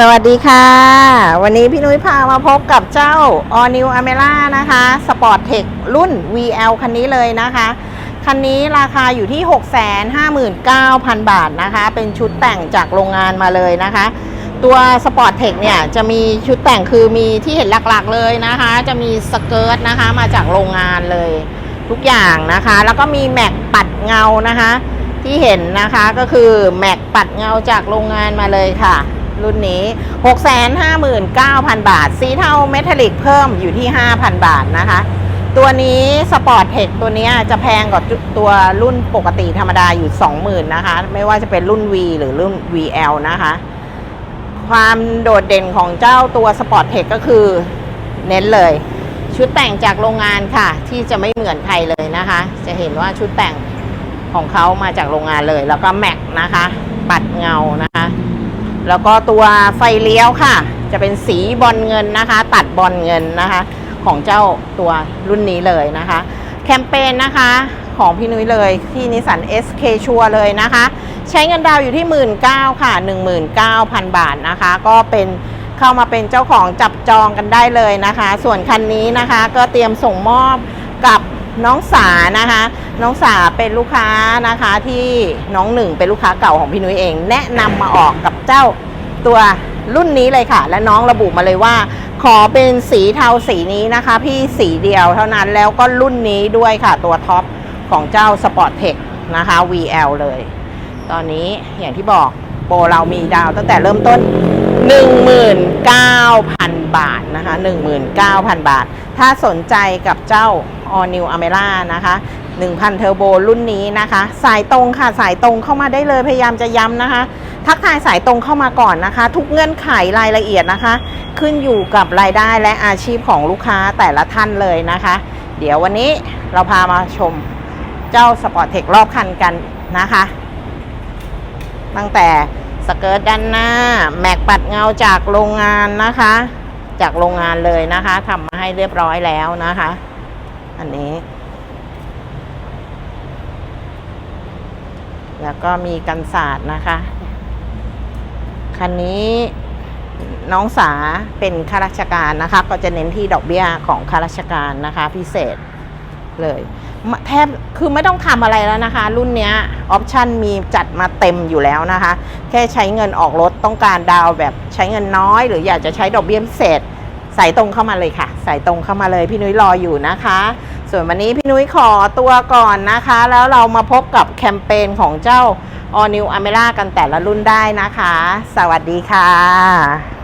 สวัสดีค่ะ วันนี้พี่นุ้ยพามาพบกับเจ้า All New Amera นะคะ Sport Tech รุ่น VL คันนี้เลยนะคะ คันนี้ราคาอยู่ที่ 659,000 บาทนะคะ เป็นชุดแต่งจากโรงงานมาเลยนะคะ ตัว Sport Tech เนี่ย จะมีชุดแต่งคือมีที่เห็นหลักๆเลยนะคะ จะมีสเกิร์ตนะคะมาจากโรงงานเลย ทุกอย่างนะคะ แล้วก็มีแม็กปัดเงานะคะ ที่เห็นนะคะก็คือแม็กปัดเงาจากโรงงานมาเลยค่ะ รุ่นนี้ 659,000 บาท สีเทาเมทัลลิกเพิ่มอยู่ที่ 5,000 บาทนะคะ ตัวนี้สปอร์ตเทคตัวนี้จะแพงกว่าตัวรุ่นปกติธรรมดาอยู่ 20,000 นะคะ ไม่ว่าจะเป็นรุ่น V หรือรุ่น VL นะคะ ความโดดเด่นของเจ้าตัวสปอร์ตเทคก็คือเน้นเลย ชุดแต่งจากโรงงานค่ะ ที่จะไม่เหมือนใครเลยนะคะ จะเห็นว่าชุดแต่งของเขามาจากโรงงานเลย แล้วก็แม็กนะคะ ปัดเงานะ แล้วก็ตัวไฟเลี้ยวค่ะ จะเป็นสีบอลเงินนะคะ ตัดบอลเงินนะคะ ของเจ้าตัวรุ่นนี้เลยนะคะ แคมเปญนะคะของพี่นุ้ยเลยที่นิสสัน SK ชัวเลยนะคะ ใช้เงินดาวอยู่ที่ 1 9 0 0ค่ะ 19,000 บาทนะคะ ก็เป็นเข้ามาเป็นเจ้าของจับจองกันได้เลยนะคะ ส่วนคันนี้นะคะก็เตรียมส่งมอบกับ น้องสานะคะ น้องสาเป็นลูกค้านะคะที่น้องหนึ่งเป็นลูกค้าเก่าของพี่นุ้ยเอง แนะนำมาออกกับเจ้าตัวรุ่นนี้เลยค่ะ และน้องระบุมาเลยว่า ขอเป็นสีเทาสีนี้นะคะ พี่สีเดียวเท่านั้นแล้วก็รุ่นนี้ด้วยค่ะตัวท็อปของเจ้า Sport Tech นะคะ VL เลย ตอนนี้อย่างที่บอก โปรเรามีดาวตั้งแต่เริ่มต้น 19,000 บาทนะคะ 19,000 บาท ถ้าสนใจกับเจ้า All New Amera นะคะ 1,000 เทอร์โบรุ่นนี้นะคะ สายตรงค่ะสายตรงเข้ามาได้เลยพยายามจะย้ำนะคะ ทักทายสายตรงเข้ามาก่อนนะคะ ทุกเงื่อนไขรายละเอียดนะคะ ขึ้นอยู่กับรายได้และอาชีพของลูกค้าแต่ละท่านเลยนะคะ เดี๋ยววันนี้เราพามาชมเจ้า Sport Tech รอบคันกันนะคะ ตั้งแต่สเกิร์ตด้านหน้า แม็กปัดเงาจากโรงงานนะคะ จากโรงงานเลยนะคะทำมาให้เรียบร้อยแล้วนะคะ อันนี้ แล้วก็มีกันศาสตร์นะคะ คันนี้น้องสาเป็นข้าราชการนะคะ ก็จะเน้นที่ดอกเบี้ยของข้าราชการนะคะ พิเศษ เลยแทบคือไม่ต้องทำอะไรแล้วนะคะ รุ่นนี้ออปชันมีจัดมาเต็มอยู่แล้วนะคะ แค่ใช้เงินออกรถต้องการดาวแบบใช้เงินน้อย หรืออยากจะใช้ดอกเบี้ยพิเศษใส่ตรงเข้ามาเลยค่ะใส่ตรงเข้ามาเลยพี่นุ้ยรออยู่นะคะ ส่วนวันนี้พี่นุ้ยขอตัวก่อนนะคะ แล้วเรามาพบกับแคมเปญของเจ้า All New Amera กันแต่ละรุ่นได้นะคะ สวัสดีค่ะ